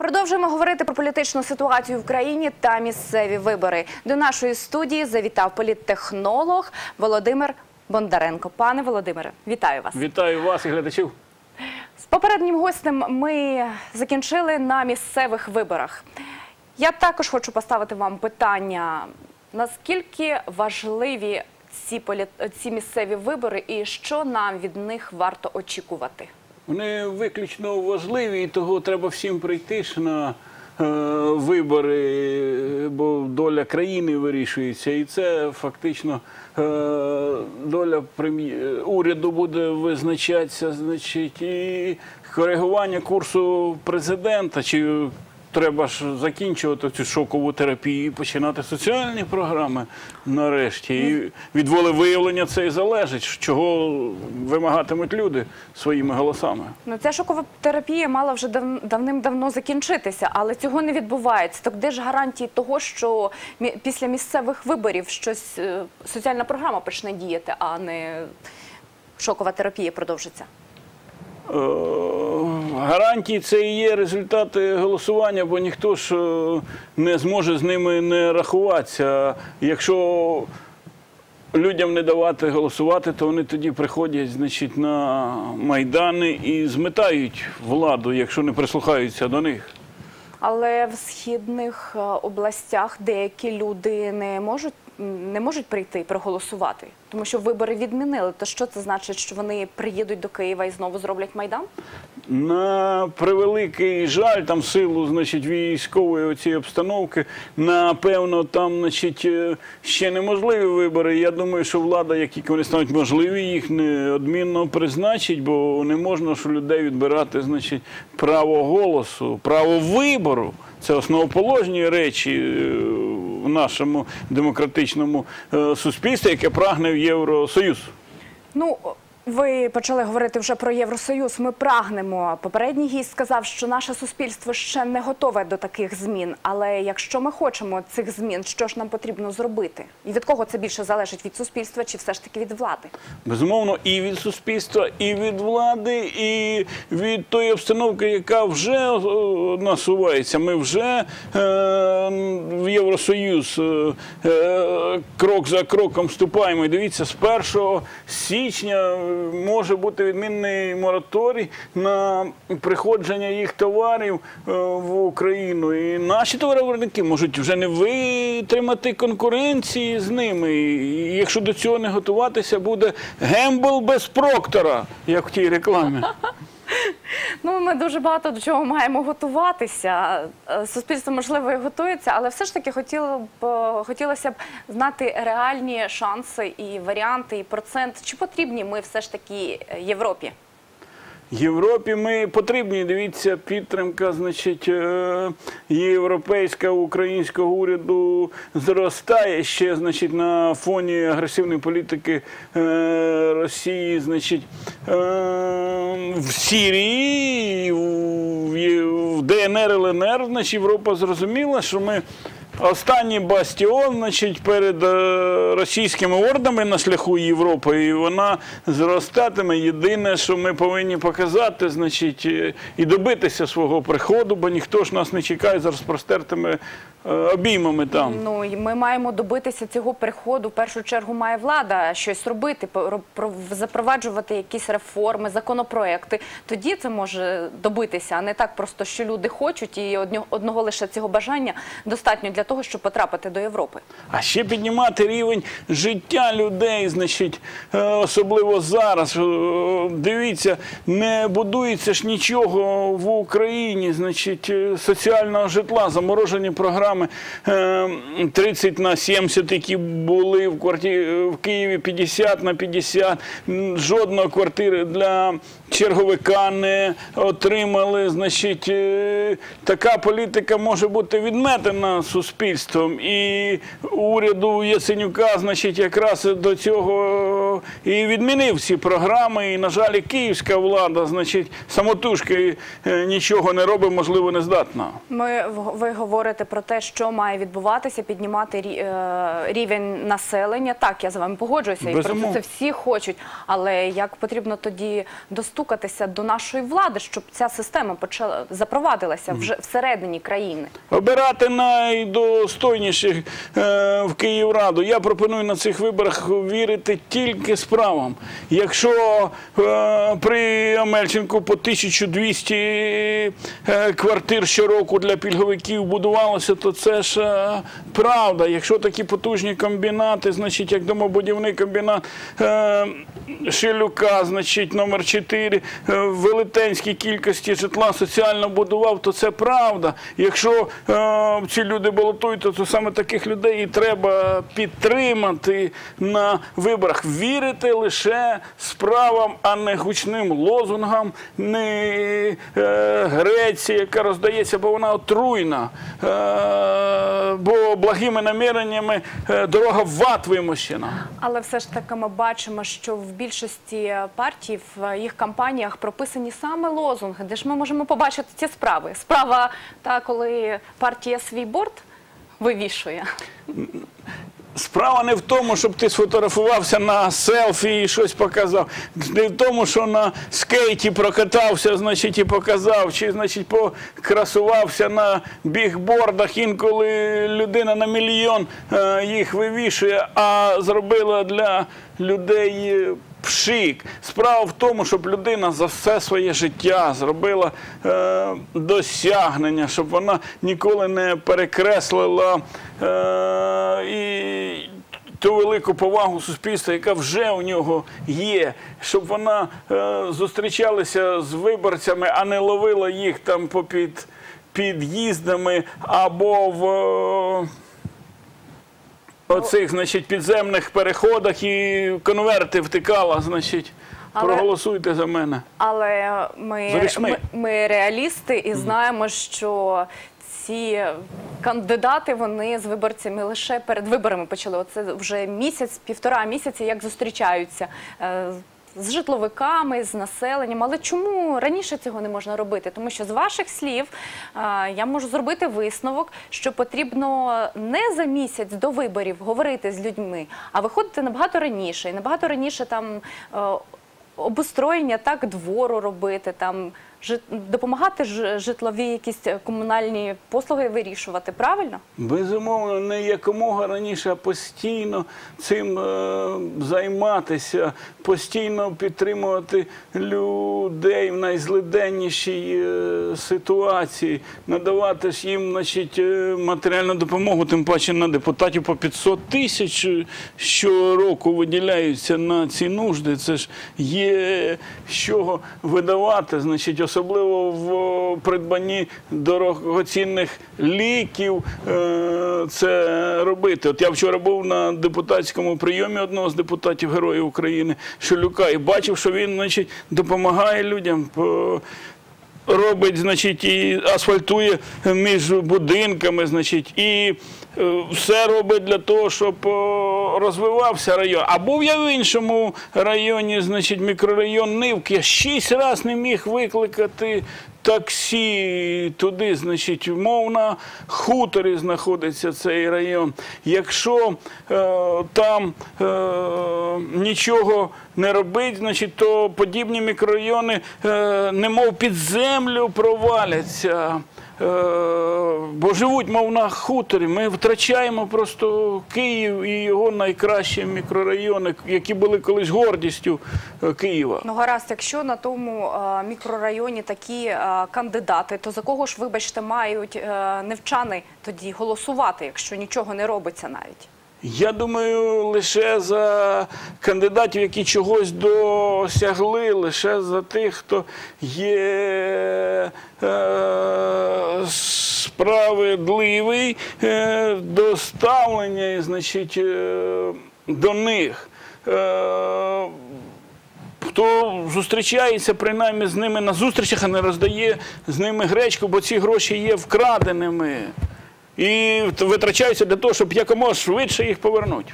Продовжуємо говорити про політичну ситуацію в країні та місцеві вибори. До нашої студії завітав політтехнолог Володимир Бондаренко. Пане Володимире, вітаю вас. Вітаю вас і глядачів. З попереднім гостем ми закінчили на місцевих виборах. Я також хочу поставити вам питання: наскільки важливі ці, полі... ці місцеві вибори і що нам від них варто очікувати? Вони виключно важливі, і того треба всім прийти ж на е, вибори, бо доля країни вирішується. І це фактично е, доля уряду буде визначатися, значить, і коригування курсу президента. Чи треба ж закінчувати цю шокову терапію і починати соціальні програми нарешті. І від волевиявлення це і залежить, чого вимагатимуть люди своїми голосами. Ну, ця шокова терапія мала вже дав- давним-давно закінчитися, але цього не відбувається. Так де ж гарантії того, що мі- після місцевих виборів щось е, соціальна програма почне діяти, а не шокова терапія продовжиться? Е, Гарантії це і є результати голосування, бо ніхто ж е, не зможе з ними не рахуватися. Якщо людям не давати голосувати, то вони тоді приходять значить, на майдани і зметають владу, якщо не прислухаються до них. Але в східних е, областях деякі люди не можуть не можуть прийти проголосувати, тому що вибори відмінили. То що це значить, що вони приїдуть до Києва і знову зроблять майдан? На превеликий жаль, там силу значить, військової оцієї обстановки, напевно, там значить, е, ще неможливі вибори. Я думаю, що влада, як тільки вони стануть можливі, їх неодмінно призначить, бо не можна у людей відбирати значить, право голосу, право вибору. Це основоположні речі е, в нашому демократичному е, суспільстві, яке прагне в Євросоюз. Ну, ви почали говорити вже про Євросоюз. Ми прагнемо. Попередній гість сказав, що наше суспільство ще не готове до таких змін. Але якщо ми хочемо цих змін, що ж нам потрібно зробити? І від кого це більше залежить від суспільства чи все ж таки від влади? Безумовно, і від суспільства, і від влади, і від тої обстановки, яка вже е, насувається. Ми вже е, в Євросоюз е, е, крок за кроком вступаємо. І дивіться, з 1 січня може бути відмінний мораторій на приходження їх товарів е, в Україну. І наші товаровиробники можуть вже не витримати конкуренції з ними. І якщо до цього не готуватися, буде гембл без проктора, як в тій рекламі. Ну, ми дуже багато до чого маємо готуватися. Е, Суспільство, можливо, і готується, але все ж таки хотіло б, хотілося б знати реальні шанси і варіанти, і процент. Чи потрібні ми все ж таки Європі? Європі ми потрібні. Дивіться, підтримка, значить, е, європейська українського уряду зростає ще, значить, на фоні агресивної політики е, Росії, значить, е, в Сірії, в, в ДНР, ЛНР, значить, Європа зрозуміла, що ми. Останній бастіон, значить, перед е, російськими ордами на шляху Європи, і вона зростатиме. Єдине, що ми повинні показати, значить, е, і добитися свого приходу, бо ніхто ж нас не чекає за розпростертими е, обіймами там. Ну і ми маємо добитися цього приходу. В першу чергу має влада щось робити, запроваджувати якісь реформи, законопроекти. Тоді це може добитися, а не так просто, що люди хочуть, і одного лише цього бажання достатньо для того, щоб потрапити до Європи. А ще піднімати рівень життя людей, значить, е, особливо зараз. Е, Дивіться, не будується ж нічого в Україні, значить, е, соціального житла, заморожені програми е, 30 на 70, які були в, кварті... в Києві 50 на 50. Жодної квартири для черговика не отримали. Значить, е, така політика може бути відметена суспільством. І уряду Ясенюка, значить, якраз до цього і відмінив ці програми. І, на жаль, і київська влада, значить, самотужки е, нічого не робить, можливо, не здатна. Ми ви говорите про те, що має відбуватися, піднімати е, рівень населення. Так, я з вами погоджуюся, і про це всі хочуть. Але як потрібно тоді достукатися до нашої влади, щоб ця система почала запровадилася вже всередині країни? Обирати найдостойніших е, в Київраду. Я пропоную на цих виборах вірити тільки справам. Якщо е, при Амельченку по 1200 е, квартир щороку для пільговиків будувалося, то це ж е, правда. Якщо такі потужні комбінати, значить, як домобудівний комбінат е, Шилюка, значить, номер 4, е, в велетенській кількості житла соціально будував, то це правда. Якщо е, ці люди балотують, то, то саме таких людей і треба підтримати на виборах. Вірити лише справам, а не гучним лозунгам, не е, Греції, яка роздається, бо вона отруйна. Е, бо благими наміреннями е, дорога в ад вимощена. Але все ж таки ми бачимо, що в більшості партій в їх кампаніях прописані саме лозунги, де ж ми можемо побачити ці справи. Справа та коли партія свій борт вивішує. Справа не в тому, щоб ти сфотографувався на селфі і щось показав. Не в тому, що на скейті прокатався, значить, і показав, чи значить покрасувався на бігбордах. Інколи людина на мільйон е, їх вивішує, а зробила для людей. Пшик. Справа в тому, щоб людина за все своє життя зробила е, досягнення, щоб вона ніколи не перекреслила е, і ту велику повагу суспільства, яка вже у нього є, щоб вона е, зустрічалася з виборцями, а не ловила їх там попід під'їздами або в. е, Оцих, значить, підземних переходах і конверти втикала, значить, Але- проголосуйте за мене. Але ми, ми, ми реалісти і знаємо, що ці кандидати вони з виборцями лише перед виборами почали. Оце вже місяць, півтора місяці, як зустрічаються. З житловиками, з населенням, але чому раніше цього не можна робити? Тому що з ваших слів е, я можу зробити висновок, що потрібно не за місяць до виборів говорити з людьми, а виходити набагато раніше. І набагато раніше там е, обустроєння так двору робити, там допомагати житлові якісь комунальні послуги вирішувати. Правильно? Безумовно, не якомога раніше, а постійно цим е, займатися, постійно підтримувати людей в найзлиденнішій е, ситуації, надавати ж їм е, матеріальну допомогу, тим паче на депутатів по 500 тисяч е, щороку виділяються на ці нужди. Це ж є з чого видавати, значить, особливо в придбанні дорогоцінних ліків е, це робити. От я вчора був на депутатському прийомі одного з депутатів Героїв України Шелюка і бачив, що він значить, допомагає людям. Робить, значить, і асфальтує між будинками, значить, і е, все робить для того, щоб е, розвивався район. А був я в іншому районі, значить, мікрорайон Нивки. Я шість разів не міг викликати таксі туди, значить, умовно, хуторі знаходиться цей район. Якщо е, там е, нічого не робить, значить, то подібні мікрорайони е, немов під землю проваляться. Е, бо живуть, мов на хуторі. Ми втрачаємо просто Київ і його найкращі мікрорайони, які були колись гордістю е, Києва. Ну гаразд, якщо на тому е, мікрорайоні такі кандидати, то за кого ж, вибачте, мають невчани тоді голосувати, якщо нічого не робиться навіть? Я думаю, лише за кандидатів, які чогось досягли, лише за тих, хто є справедливий е, до ставлення, і, значить, е, до них. Е, Хто зустрічається принаймні з ними на зустрічах, а не роздає з ними гречку, бо ці гроші є вкраденими і витрачаються для того, щоб якомога швидше їх повернути.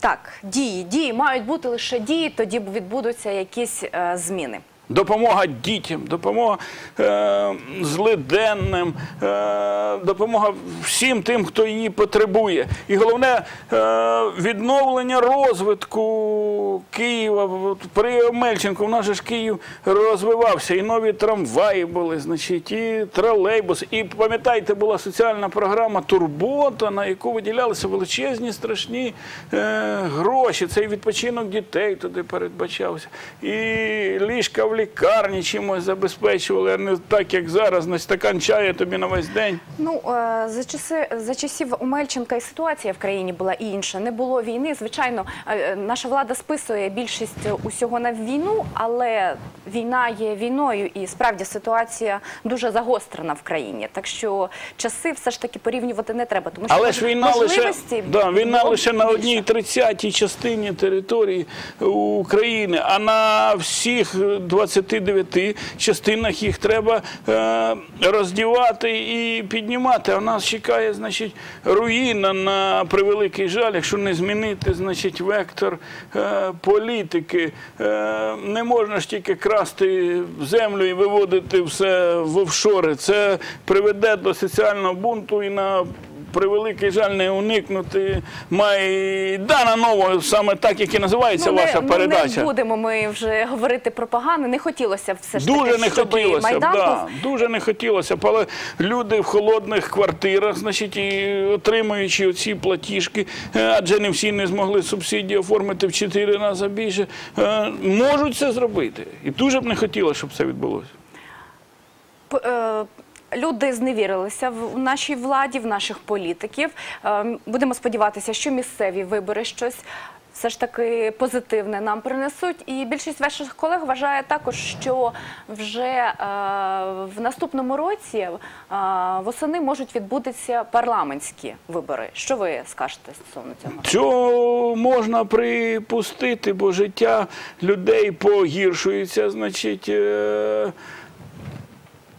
Так, дії, дії мають бути лише дії, тоді відбудуться якісь е, зміни. Допомога дітям, допомога е, злиденним, е, допомога всім тим, хто її потребує. І головне е, відновлення розвитку Києва. При Омельченку в нас же ж Київ розвивався, і нові трамваї були, значить, і тролейбус. І пам'ятаєте, була соціальна програма Турбота, на яку виділялися величезні страшні е, гроші. Цей відпочинок дітей туди передбачався. І ліжка в лікарні чимось забезпечували, а не так, як зараз, на стакан чаю тобі на весь день. Ну е, за часи за часів Умельченка і ситуація в країні була інша. Не було війни. Звичайно, е, е, наша влада списує більшість усього на війну, але війна є війною, і справді ситуація дуже загострена в країні. Так що часи все ж таки порівнювати не треба, тому що Але ж війна лише, да, війна лише на одній тридцятій частині території України, а на всіх 29 частинах їх треба е, роздівати і піднімати. А нас чекає, значить, руїна на превеликий жаль, якщо не змінити, значить, вектор е, політики. Е, не можна ж тільки красти землю і виводити все в офшори. Це приведе до соціального бунту і на превеликий жаль не уникнути Майдана нового, саме так, як і називається Ну, ваша не, передача. Не будемо ми вже говорити про погане. Не хотілося б все ж Дуже таки, не щоб хотілося б, Майдан да, був дуже не хотілося б, але люди в холодних квартирах, значить, і отримуючи оці платіжки, е, адже не всі не змогли субсидії оформити в 4 рази більше, е, можуть це зробити. І дуже б не хотілося, щоб це відбулося. Люди зневірилися в нашій владі, в наших політиків. Е, Будемо сподіватися, що місцеві вибори щось все ж таки позитивне нам принесуть. І більшість ваших колег вважає також, що вже е, в наступному році е, восени можуть відбутися парламентські вибори. Що ви скажете стосовно цього? Цього можна припустити, бо життя людей погіршується. Значить, е,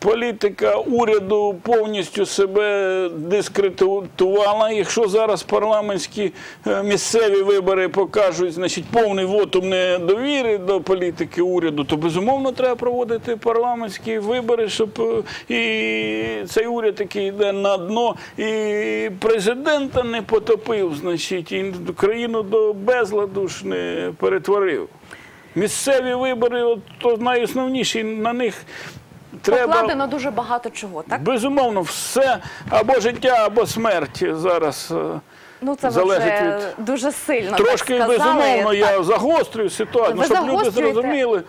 політика уряду повністю себе дискредитувала. Якщо зараз парламентські е, місцеві вибори покажуть значить, повний вотум недовіри до політики уряду, то безумовно треба проводити парламентські вибори, щоб е, і цей уряд, який йде на дно, і президента не потопив, значить, і країну до безладу ж не перетворив. Місцеві вибори, от, то найосновніші, на них треба. Покладено дуже багато чого, так? Безумовно, все або життя, або смерть зараз. е, Ну це залежить вже від- дуже сильно Трошки так сказали. безумовно я Так. загострюю ситуацію, Ви щоб люди зрозуміли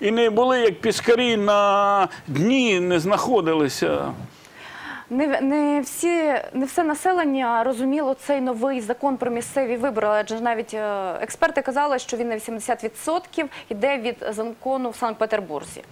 і не були як піскарі на дні, не знаходилися. Не, не, всі, не все населення розуміло цей новий закон про місцеві вибори, адже навіть е, експерти казали, що він на 80% йде від закону в Санкт-Петербурзі.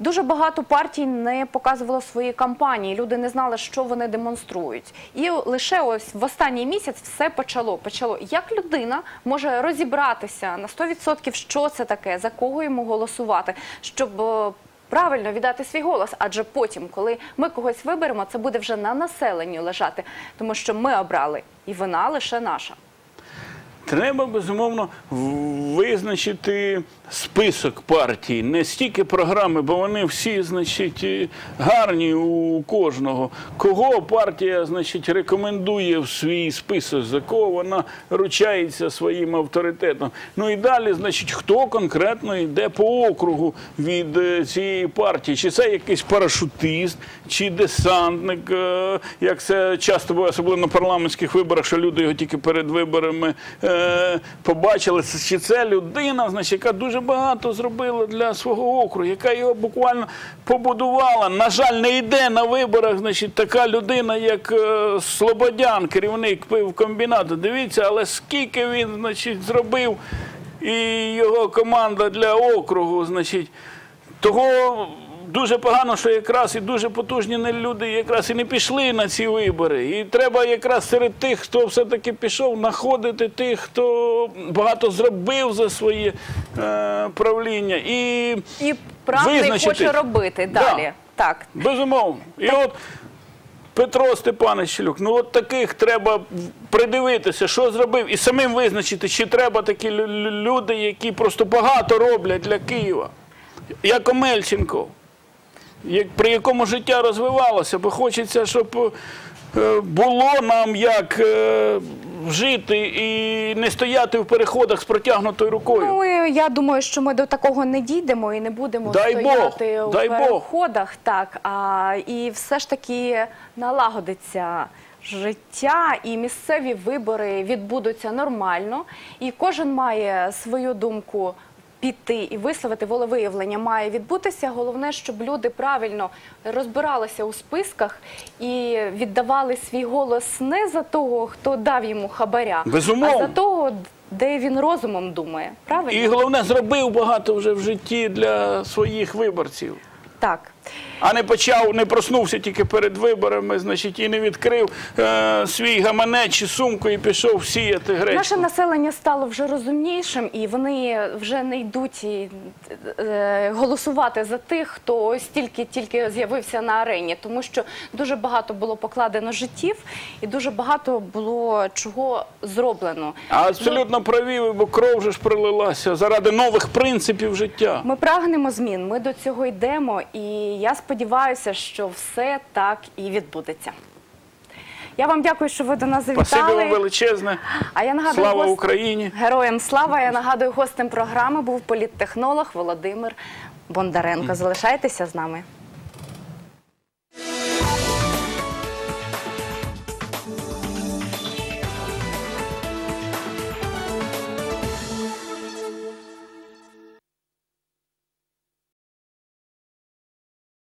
Дуже багато партій не показувало свої кампанії. Люди не знали, що вони демонструють. І лише ось в останній місяць все почало. Почало. Як людина може розібратися на 100%, що це таке, за кого йому голосувати, щоб е, правильно віддати свій голос? Адже потім, коли ми когось виберемо, це буде вже на населенню лежати, тому що ми обрали, і вина лише наша. Треба безумовно визначити список партій, не стільки програми, бо вони всі, значить, гарні у кожного. Кого партія, значить, рекомендує в свій список, за кого вона ручається своїм авторитетом. Ну і далі, значить, хто конкретно йде по округу від е, цієї партії, чи це якийсь парашутист, чи десантник, е, як це часто буває, особливо на парламентських виборах, що люди його тільки перед виборами е, побачили. Це- Чи це людина, значить, яка дуже багато зробила для свого округу, яка його буквально побудувала. На жаль, не йде на виборах, значить, така людина, як е, Слободян, керівник пивкомбінату. Дивіться, але скільки він, значить, зробив і його команда для округу, значить, того дуже погано, що якраз і дуже потужні люди якраз і не пішли на ці вибори. І треба якраз серед тих, хто все-таки пішов, знаходити тих, хто багато зробив за своє е, правління. І І правильно Визначити. хоче робити Да. далі. Так. Безумовно. І от Петро Степанович Щелюк. Ну от таких треба придивитися, що зробив, і самим визначити, чи треба такі лю- лю- люди, які просто багато роблять для Києва. Як Омельченко, при якому життя розвивалося, бо хочеться, щоб е, було нам як е, жити і не стояти в переходах з протягнутою рукою. Ну, я думаю, що ми до такого не дійдемо і не будемо Дай стояти Бог, у дай Бог. Так, а, і все ж таки налагодиться життя, і місцеві вибори відбудуться нормально, і кожен має свою думку. Піти і висловити волевиявлення має відбутися. Головне, щоб люди правильно розбиралися у списках і віддавали свій голос не за того, хто дав йому хабаря, Безумовно. а за того, де він розумом думає. Правильно? І головне, зробив багато вже в житті для своїх виборців. Так. А не почав, не проснувся тільки перед виборами, значить, і не відкрив е, свій гаманець чи сумку і пішов сіяти гречку. Наше населення стало вже розумнішим, і вони вже не йдуть і, е, голосувати за тих, хто ось тільки з'явився на арені, тому що дуже багато було покладено життів, і дуже багато було чого зроблено. А абсолютно праві, бо кров же ж пролилася заради нових принципів життя. Ми прагнемо змін, ми до цього йдемо, і я сподіваюся, що все так і відбудеться. Я вам дякую, що ви до нас Спасибі завітали. вам величезне. А я нагадую, Слава гост- Україні! Героям слава! Я нагадую, гостем програми був політтехнолог Володимир Бондаренко. Залишайтеся з нами.